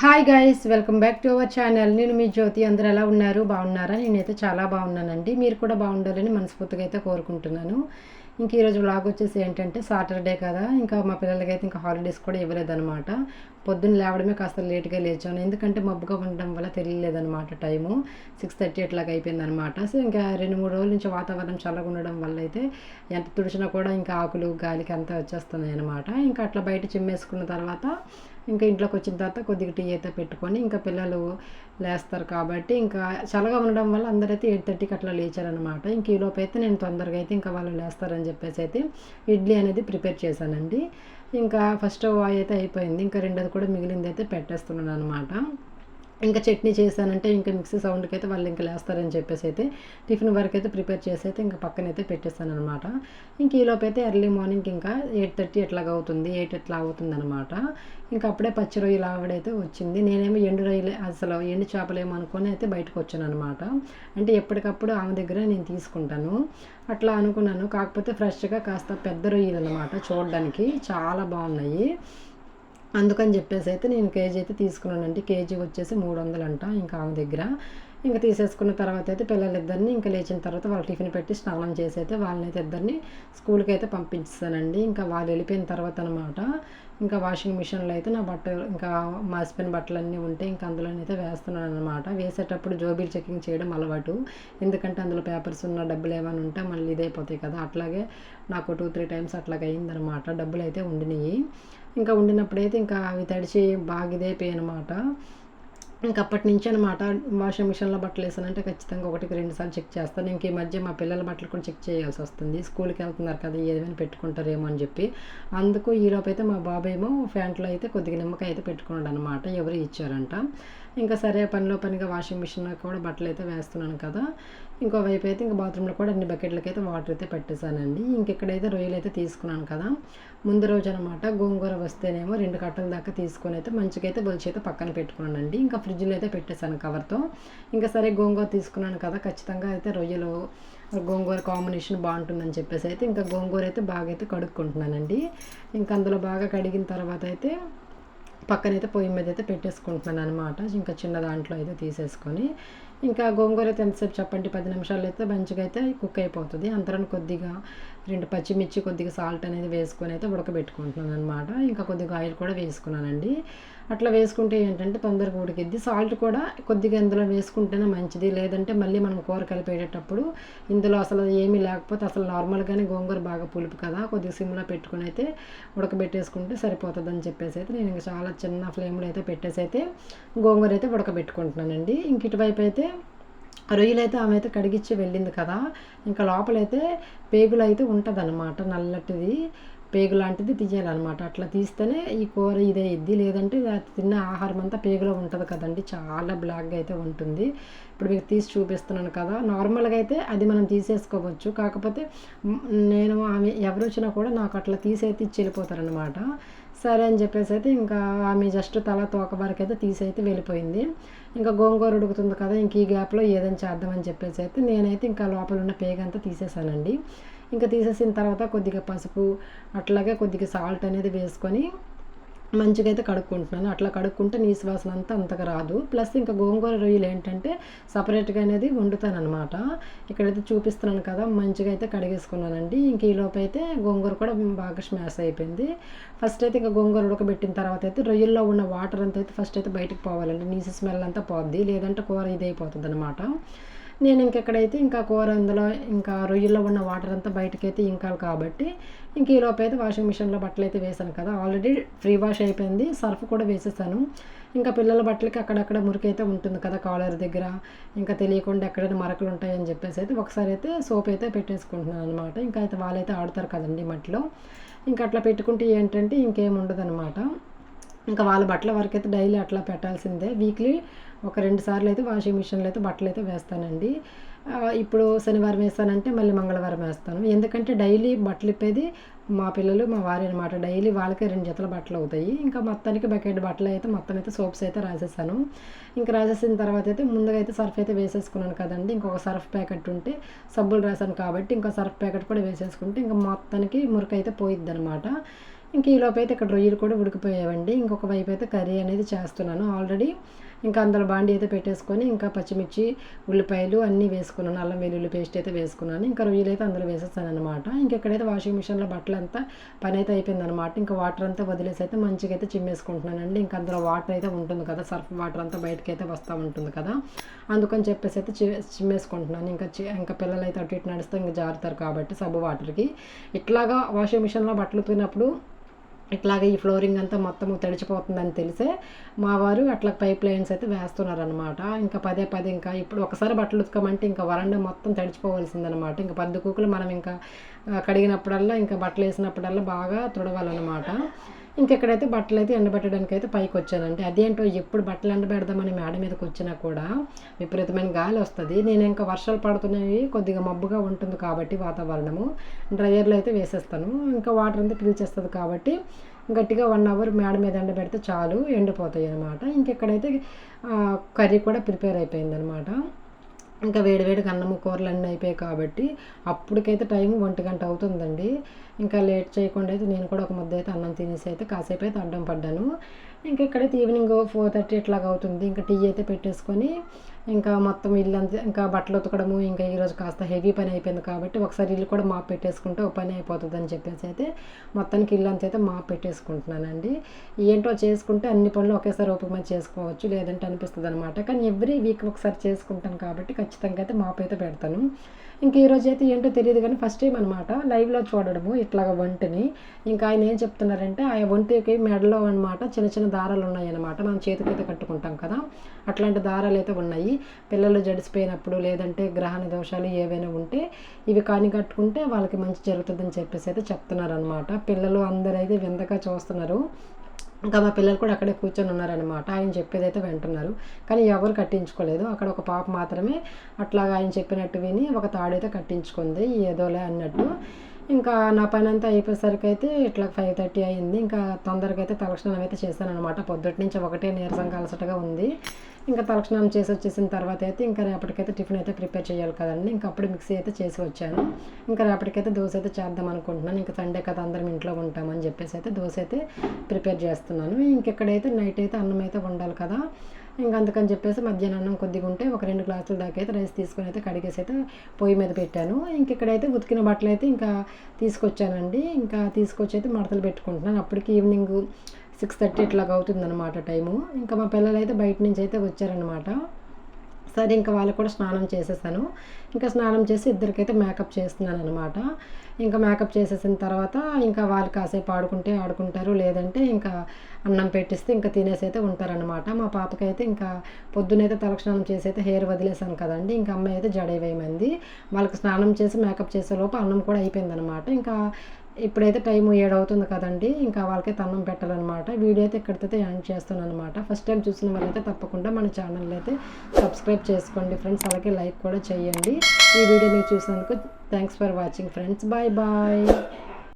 Hi guys welcome back to our channel నేను మీ జ్యోతి అందరూ ఎలా ఉన్నారు? బాగున్నారా? నేనైతే చాలా బాగున్నానండి. మీరు కూడా బాగుండాలని మనస్ఫూర్తిగా అయితే కోరుకుంటున్నాను. ఇంక ఈరోజు వ్లాగ్ వచ్చేసి ఏంటంటే సాటర్డే కదా. ఇంకా మా పిల్లలకి అయితే ఇంకా హాలిడేస్ కూడా ఇవ్వలేదన్నమాట. పొద్దున్న లేవడమే కాస్త లేట్గా లేచాను. ఎందుకంటే మబ్బుగా ఉండడం వల్ల తెలియలేదన్నమాట టైము. సిక్స్ థర్టీ అట్లాగా అయిపోయిందనమాట సో ఇంకా రెండు మూడు రోజుల నుంచి వాతావరణం చల్లగా ఉండడం వల్ల అయితే ఎంత తుడిచినా కూడా ఇంకా ఆకులు గాలికి అంతా వచ్చేస్తున్నాయి అనమాట ఇంకా అట్లా బయట చిమ్మేసుకున్న తర్వాత ఇంకా ఇంట్లోకి వచ్చిన తర్వాత కొద్దిగా టీ అయితే పెట్టుకొని ఇంకా పిల్లలు లేస్తారు కాబట్టి ఇంకా చల్లగా ఉండడం వల్ల అందరైతే ఎయిట్ థర్టీకి అట్లా లేచారనమాట ఇంక ఈలోపు అయితే నేను తొందరగా అయితే ఇంకా వాళ్ళు లేస్తారని చెప్పేసి అయితే ఇడ్లీ అనేది ప్రిపేర్ చేశానండి. ఇంకా ఫస్ట్ వాయి అయితే అయిపోయింది. ఇంకా రెండోది కూడా మిగిలింది అయితే పెట్టేస్తున్నాను అనమాట ఇంకా చట్నీ చేశానంటే ఇంకా మిక్సీ సౌండ్కి అయితే వాళ్ళు ఇంకా లేస్తారని చెప్పేసి అయితే టిఫిన్ వరకు అయితే ప్రిపేర్ చేసి అయితే ఇంకా పక్కనైతే పెట్టేస్తాను అనమాట ఇంక ఈలోపు అయితే ఎర్లీ మార్నింగ్ ఇంకా ఎయిట్ థర్టీ ఎట్లాగా అవుతుంది. ఎయిట్ ఎట్లా అవుతుంది అనమాట ఇంకా అప్పుడే పచ్చి రొయ్యలు ఆవిడైతే వచ్చింది. నేనేమో ఎండు రొయ్యలే అసలు ఎండు చేపలు ఏమో అనుకొని అయితే బయటకు వచ్చాను అనమాట అంటే ఎప్పటికప్పుడు ఆమె దగ్గర నేను తీసుకుంటాను. అట్లా అనుకున్నాను. కాకపోతే ఫ్రెష్గా కాస్త పెద్ద రొయ్యలు అనమాట చూడడానికి. చాలా బాగున్నాయి. అందుకని చెప్పేసి అయితే నేను కేజీ అయితే తీసుకున్నానండి. కేజీ వచ్చేసి మూడు వందలు అంట ఇంకా ఆమె దగ్గర. ఇంకా తీసేసుకున్న తర్వాత అయితే పిల్లలిద్దరిని ఇంకా లేచిన తర్వాత వాళ్ళు టిఫిన్ పెట్టి స్నానం చేసి అయితే వాళ్ళనైతే ఇద్దరిని స్కూల్కి అయితే పంపించానండి ఇంకా వాళ్ళు వెళ్ళిపోయిన తర్వాత అనమాట ఇంకా వాషింగ్ మిషన్లో అయితే నా బట్టలు ఇంకా మాసిపోయిన బట్టలు అన్నీ ఉంటే ఇంకా అందులోనైతే వేస్తున్నాను అనమాట వేసేటప్పుడు జోబీలు చెకింగ్ చేయడం అలవాటు. ఎందుకంటే అందులో పేపర్స్ ఉన్న డబ్బులు ఏమైనా ఉంటే మళ్ళీ ఇదైపోతాయి కదా. అట్లాగే నాకు టూ త్రీ టైమ్స్ అట్లాగే అయిందనమాట డబ్బులు అయితే ఉండినాయి. ఇంకా ఉండినప్పుడైతే ఇంకా అవి తడిచి బాగా ఇదైపోయాయి అనమాట ఇంక అప్పటి నుంచి అనమాట వాషింగ్ మిషన్లో బట్టలు వేసానంటే ఖచ్చితంగా ఒకటికి రెండు సార్లు చెక్ చేస్తాను. ఇంక ఈ మధ్య మా పిల్లల బట్టలు కూడా చెక్ చేయాల్సి వస్తుంది. స్కూల్కి వెళ్తున్నారు కదా ఏదైనా పెట్టుకుంటారేమో అని చెప్పి. అందుకు ఈలోపు అయితే మా బాబాయ్ ఏమో ప్యాంట్లో అయితే కొద్దిగా నిమ్మకాయ అయితే పెట్టుకున్నాడు అనమాట ఎవరు ఇచ్చారంట. ఇంకా సరే పనిలో పనిగా వాషింగ్ మిషన్లో కూడా బట్టలు అయితే వేస్తున్నాను కదా. ఇంకో వైపు అయితే ఇంకా బాత్రూంలో కూడా అన్ని బకెట్లకి అయితే వాటర్ అయితే పెట్టేశానండి. ఇంకెక్కడైతే రొయ్యలు అయితే తీసుకున్నాను కదా. ముందు రోజు అనమాట గోంగూర వస్తేనేమో రెండు కట్టల దాకా తీసుకొని అయితే మంచిగా అయితే బొలిచి అయితే పక్కన పెట్టుకున్నానండి. ఇంకా ఫ్రిడ్జ్లో అయితే పెట్టేశాను కవర్తో. ఇంకా సరే గోంగూర తీసుకున్నాను కదా. ఖచ్చితంగా అయితే రొయ్యలు గోంగూర కాంబినేషన్ బాగుంటుందని చెప్పేసి అయితే ఇంకా గోంగూర అయితే బాగా అయితే కడుక్కుంటున్నానండి. ఇంకా అందులో బాగా కడిగిన తర్వాత అయితే పక్కనైతే పొయ్యి మీద అయితే పెట్టేసుకుంటున్నాను అనమాట ఇంకా చిన్న దాంట్లో అయితే తీసేసుకొని ఇంకా గోంగూర అయితే ఎంతసేపు చెప్పండి పది నిమిషాలు అయితే మంచిగా అయితే కుక్ అయిపోతుంది. అంతరం కొద్దిగా రెండు పచ్చిమిర్చి కొద్దిగా సాల్ట్ అనేది వేసుకొని అయితే ఉడకబెట్టుకుంటున్నాను అనమాట ఇంకా కొద్దిగా ఆయిల్ కూడా వేసుకున్నానండి. అట్లా వేసుకుంటే ఏంటంటే తొందరగా ఉడికిద్ది. సాల్ట్ కూడా కొద్దిగా ఇందులో వేసుకుంటేనే మంచిది. లేదంటే మళ్ళీ మనం కూర కలిపేటప్పుడు ఇందులో అసలు ఏమీ లేకపోతే అసలు నార్మల్గానే గోంగూర బాగా పులుపు కదా కొద్దిగా సిమ్లో పెట్టుకుని అయితే ఉడకబెట్టేసుకుంటే సరిపోతుంది అని చెప్పేసి అయితే నేను ఇంకా చాలా చిన్న ఫ్లేమ్లో అయితే పెట్టేసి అయితే గోంగూర అయితే ఉడకబెట్టుకుంటున్నానండి. ఇంక ఇటువైపు అయితే రొయ్యలైతే ఆమె అయితే కడిగిచ్చి వెళ్ళింది కదా. ఇంకా లోపలైతే పేగులు అయితే ఉంటుంది అనమాట నల్లటిది పేగు లాంటిది తీయాలన్నమాట. అట్లా తీస్తేనే ఈ కూర ఇదే ఇద్ది లేదంటే తిన్న ఆహారం అంతా పేగులో ఉంటుంది కదండి చాలా బ్లాక్గా అయితే ఉంటుంది. ఇప్పుడు మీకు తీసి చూపిస్తున్నాను కదా నార్మల్గా అయితే అది మనం తీసేసుకోవచ్చు. కాకపోతే నేను ఆమె ఎవరు వచ్చినా కూడా నాకు అట్లా తీసైతే ఇచ్చి వెళ్ళిపోతారనమాట సరే అని చెప్పేసి అయితే ఇంకా ఆమె జస్ట్ తల తోక వరకు అయితే తీసైతే వెళ్ళిపోయింది. ఇంకా గోంగూర ఉడుకుతుంది కదా ఇంక ఈ గ్యాప్లో ఏదైనా చేద్దామని చెప్పేసి అయితే నేనైతే ఇంకా లోపల ఉన్న పేగంతా తీసేసానండి. ఇంకా తీసేసిన తర్వాత కొద్దిగా పసుపు అట్లాగే కొద్దిగా సాల్ట్ అనేది వేసుకొని మంచిగా అయితే కడుక్కుంటున్నాను. అట్లా కడుక్కుంటే నీ సువాసన అంతా అంతగా రాదు. ప్లస్ ఇంకా గోంగూర రొయ్యలు ఏంటంటే సపరేట్గా అనేది వండుతాను అనమాట ఇక్కడైతే చూపిస్తున్నాను కదా మంచిగా అయితే కడిగేసుకున్నానండి. ఇంక ఈలోపు అయితే గోంగూర కూడా బాగా స్మాష్ అయిపోయింది. ఫస్ట్ అయితే ఇంకా గోంగూర ఉడకబెట్టిన తర్వాత అయితే రొయ్యల్లో ఉన్న వాటర్ అంతా అయితే ఫస్ట్ అయితే బయటకు పోవాలండి. నీసు స్మెల్ అంతా పోద్ది. లేదంటే కూర ఇదైపోతుంది అనమాట నేను ఇంకెక్కడైతే ఇంకా కూర అందులో ఇంకా రొయ్యల్లో ఉన్న వాటర్ అంతా బయటకైతే ఇంకాలి కాబట్టి ఇంక ఈలోపు అయితే వాషింగ్ మిషన్లో బట్టలు అయితే వేసాను కదా. ఆల్రెడీ ఫ్రీ వాష్ అయిపోయింది. సర్ఫ్ కూడా వేసేసాను. ఇంకా పిల్లల బట్టలకి అక్కడక్కడ మురికైతే ఉంటుంది కదా కాలర్ దగ్గర. ఇంకా తెలియకుండా ఎక్కడైనా మరకలు ఉంటాయని చెప్పేసి అయితే ఒకసారి అయితే సోప్ అయితే పెట్టేసుకుంటున్నాను అనమాట ఇంకా అయితే వాళ్ళైతే ఆడతారు కదండి మట్టిలో. ఇంకా అట్లా పెట్టుకుంటే ఏంటంటే ఇంకేం ఉండదు అనమాట ఇంకా వాళ్ళ బట్టల వరకు అయితే డైలీ అట్లా పెట్టాల్సిందే. వీక్లీ ఒక రెండు సార్లు అయితే వాషింగ్ మిషన్లో అయితే బట్టలు అయితే వేస్తానండి ఇప్పుడు శనివారం వేస్తానంటే మళ్ళీ మంగళవారం వేస్తాను. ఎందుకంటే డైలీ బట్టలు ఇప్పేది మా పిల్లలు మా వారి అనమాట డైలీ వాళ్ళకే రెండు జతల బట్టలు అవుతాయి. ఇంకా మొత్తానికి బకెట్ బట్టలు అయితే మొత్తం అయితే సోప్స్ అయితే రాసేసాను. ఇంకా రాసేసిన తర్వాత అయితే ముందుగా అయితే సర్ఫ్ అయితే వేసేసుకున్నాను కదండి. ఇంకొక సర్ఫ్ ప్యాకెట్ ఉంటే సబ్బులు రాసాను కాబట్టి ఇంకో సర్ఫ్ ప్యాకెట్ కూడా వేసేసుకుంటే ఇంకా మొత్తానికి మురికి అయితే పోయిద్ది అనమాట ఇంక ఈలోపు అయితే ఇక్కడ రొయ్యలు కూడా ఉడికిపోయావండి. ఇంకొక వైపు అయితే కర్రీ అనేది చేస్తున్నాను ఆల్రెడీ. ఇంకా అందులో బాండి అయితే పెట్టేసుకొని ఇంకా పచ్చిమిర్చి ఉల్లిపాయలు అన్నీ వేసుకున్నాను. అల్లం వెల్లుల్లి పేస్ట్ అయితే వేసుకున్నాను. ఇంకా రొయ్యలు అయితే అందులో వేసేస్తాను అనమాట ఇంకెక్కడైతే వాషింగ్ మిషన్లో బట్టలు అంతా పని అయితే అయిపోయింది అనమాట ఇంకా వాటర్ అంతా వదిలేసి అయితే మంచిగా అయితే చిమ్మేసుకుంటున్నానండి. ఇంకా అందులో వాటర్ అయితే ఉంటుంది కదా సర్ఫ్ వాటర్ అంతా బయటకి అయితే వస్తూ ఉంటుంది కదా. అందుకని చెప్పేసి అయితే చి చిమ్మేసుకుంటున్నాను. ఇంకా ఇంకా పిల్లలు అయితే అటు ఇటు నడిస్తే ఇంకా జారుతారు కాబట్టి సబ్బు వాటర్కి. ఇట్లాగా వాషింగ్ మిషన్లో బట్టలు ఉతికినప్పుడు ఇట్లాగే ఈ ఫ్లోరింగ్ అంతా మొత్తం తడిచిపోతుందని తెలిసే మా వారు అట్లా పైప్ లైన్స్ అయితే వేస్తున్నారనమాట ఇంకా పదే పదే ఇంకా ఇప్పుడు ఒకసారి బట్టలు ఉతకమంటే ఇంకా వరండా మొత్తం తడిచిపోవాల్సిందనమాట ఇంకా పద్దు కూకులు మనం ఇంకా కడిగినప్పుడల్లా ఇంకా బట్టలు వేసినప్పుడల్లా బాగా తుడవాలన్నమాట. ఇంకెక్కడైతే బట్టలు అయితే ఎండబెట్టడానికి అయితే పైకి వచ్చానండి అదేంటో ఎప్పుడు బట్టలు ఎండబెడదామని మేడ మీదకి వచ్చినా కూడా విపరీతమైన గాలి వస్తుంది నేను ఇంకా వర్షాలు పడుతున్నాయి కొద్దిగా మబ్బుగా ఉంటుంది కాబట్టి వాతావరణము. డ్రయర్లో అయితే వేసేస్తాను. ఇంకా వాటర్ అంతా పీల్చేస్తుంది కాబట్టి గట్టిగా వన్ అవర్ మేడ మీద ఎండబెడితే చాలు ఎండిపోతాయి అనమాట ఇంకెక్కడైతే కర్రీ కూడా ప్రిపేర్ అయిపోయింది అనమాట ఇంకా వేడివేడిగా అన్నము కూరలు అన్నీ అయిపోయాయి కాబట్టి అప్పటికైతే టైం ఒంటి గంట అవుతుందండి. ఇంకా లేట్ చేయకుండా అయితే నేను కూడా ఒక ముద్ద అయితే అన్నం తినేసి అయితే కాసేపు అయితే అడ్డం పడ్డాను. ఇంకా ఇక్కడైతే ఈవినింగ్ ఫోర్ థర్టీ ఇట్లాగా అవుతుంది. ఇంకా టీ అయితే పెట్టేసుకొని ఇంకా మొత్తం ఇల్లు అంతా ఇంకా బట్టలు ఉతకడము ఇంకా ఈరోజు కాస్త హెవీ పని అయిపోయింది కాబట్టి ఒకసారి ఇల్లు కూడా మాప్ పెట్టేసుకుంటే ఒక పని అయిపోతుంది అని చెప్పేసి అయితే మొత్తానికి ఇల్లు అంతా అయితే మాప్ పెట్టేసుకుంటున్నానండి. ఏంటో చేసుకుంటే అన్ని పనులు ఒకేసారి ఓపిక మీద చేసుకోవచ్చు లేదంటే అనిపిస్తుంది అనమాట కానీ ఎవ్రీ వీక్ ఒకసారి చేసుకుంటాను కాబట్టి ఖచ్చితంగా అయితే మాప్ అయితే పెడతాను. ఇంక ఈరోజు అయితే ఏంటో తెలియదు కానీ ఫస్ట్ టైం అనమాట లైవ్లో చూడడము ఇట్లాగ వంటని. ఇంకా ఆయన ఏం చెప్తున్నారంటే ఆ వంటికి మెడలో అనమాట చిన్న చిన్న దారాలు ఉన్నాయి అనమాట మనం చేతికి అయితే కట్టుకుంటాం కదా అట్లాంటి దారాలు అయితే ఉన్నాయి. పిల్లలు జడిసిపోయినప్పుడు లేదంటే గ్రహణ దోషాలు ఏవైనా ఉంటే ఇవి కాని కట్టుకుంటే వాళ్ళకి మంచి జరుగుతుందని చెప్పేసి అయితే చెప్తున్నారు అనమాట పిల్లలు అందరూ అయితే వింతగా చూస్తున్నారు. ఇంకా మా పిల్లలు కూడా అక్కడే కూర్చొని ఉన్నారనమాట ఆయన చెప్పేది అయితే వింటున్నారు. కానీ ఎవరు కట్టించుకోలేదు. అక్కడ ఒక పాప మాత్రమే అట్లాగా ఆయన చెప్పినట్టు విని ఒక తాడైతే కట్టించుకుంది. ఏదోలే అన్నట్టు. ఇంకా నా పని అంతా అయిపోయేసరికి అయితే ఇట్లా ఫైవ్ థర్టీ అయింది ఇంకా తొందరగా అయితే తలక్షణం అయితే చేశాను అనమాట పొద్దుటి నుంచి ఒకటే నీరసం అలసటగా ఉంది. ఇంకా తలక్షణం చేసి వచ్చేసిన తర్వాత అయితే ఇంకా రేపటికైతే టిఫిన్ అయితే ప్రిపేర్ చేయాలి కదండి. ఇంకా అప్పుడు మిక్సీ అయితే చేసి వచ్చాను. ఇంకా రేపటికైతే దోశ అయితే చేద్దాం అనుకుంటున్నాను. ఇంకా సండే కదా అందరం ఇంట్లో ఉంటామని చెప్పేసి అయితే దోశ అయితే ప్రిపేర్ చేస్తున్నాను. ఇంకెక్కడైతే నైట్ అయితే అన్నం అయితే వండాలి కదా ఇంకా అందుకని చెప్పేసి మధ్యాహ్నం అన్నం కొద్దిగా ఉంటే ఒక రెండు గ్లాసుల దాకా అయితే రైస్ తీసుకొని అయితే కడిగేసి అయితే పొయ్యి మీద పెట్టాను. ఇంకెక్కడైతే ఉతికిన బట్టలు అయితే ఇంకా తీసుకొచ్చానండి. ఇంకా తీసుకొచ్చి అయితే మడతలు పెట్టుకుంటున్నాను. అప్పటికి ఈవినింగ్ సిక్స్ థర్టీ ఇట్లాగ అవుతుందన్నమాట టైము. ఇంకా మా పిల్లలు అయితే బయట నుంచి అయితే వచ్చారనమాట సరే ఇంకా వాళ్ళకి కూడా స్నానం చేసేసాను. ఇంకా స్నానం చేసి ఇద్దరికైతే మేకప్ చేస్తున్నాను అనమాట ఇంకా మేకప్ చేసేసిన తర్వాత ఇంకా వాళ్ళు కాసేపు ఆడుకుంటే ఆడుకుంటారు లేదంటే ఇంకా అన్నం పెట్టిస్తే ఇంకా తినేసి అయితే ఉంటారనమాట మా పాపకైతే ఇంకా పొద్దునైతే తలస్నానం చేసి అయితే హెయిర్ వదిలేసాను కదండి. ఇంకా అమ్మాయి అయితే జడ వేయమంది వాళ్ళకి స్నానం చేసి మేకప్ చేసే లోపు అన్నం కూడా అయిపోయిందనమాట ఇంకా ఇప్పుడైతే టైం ఏడు అవుతుంది కదండి. ఇంకా వాళ్ళకే తన్నం పెట్టాలన్నమాట. వీడియో అయితే ఇక్కడితో ఎండ్ చేస్తాను అనమాట ఫస్ట్ టైం చూసిన వాళ్ళైతే తప్పకుండా మన ఛానల్ అయితే సబ్స్క్రైబ్ చేసుకోండి ఫ్రెండ్స్. అలాగే లైక్ కూడా చేయండి. ఈ వీడియో మీరు చూసినందుకు thanks for watching friends. Bye bye.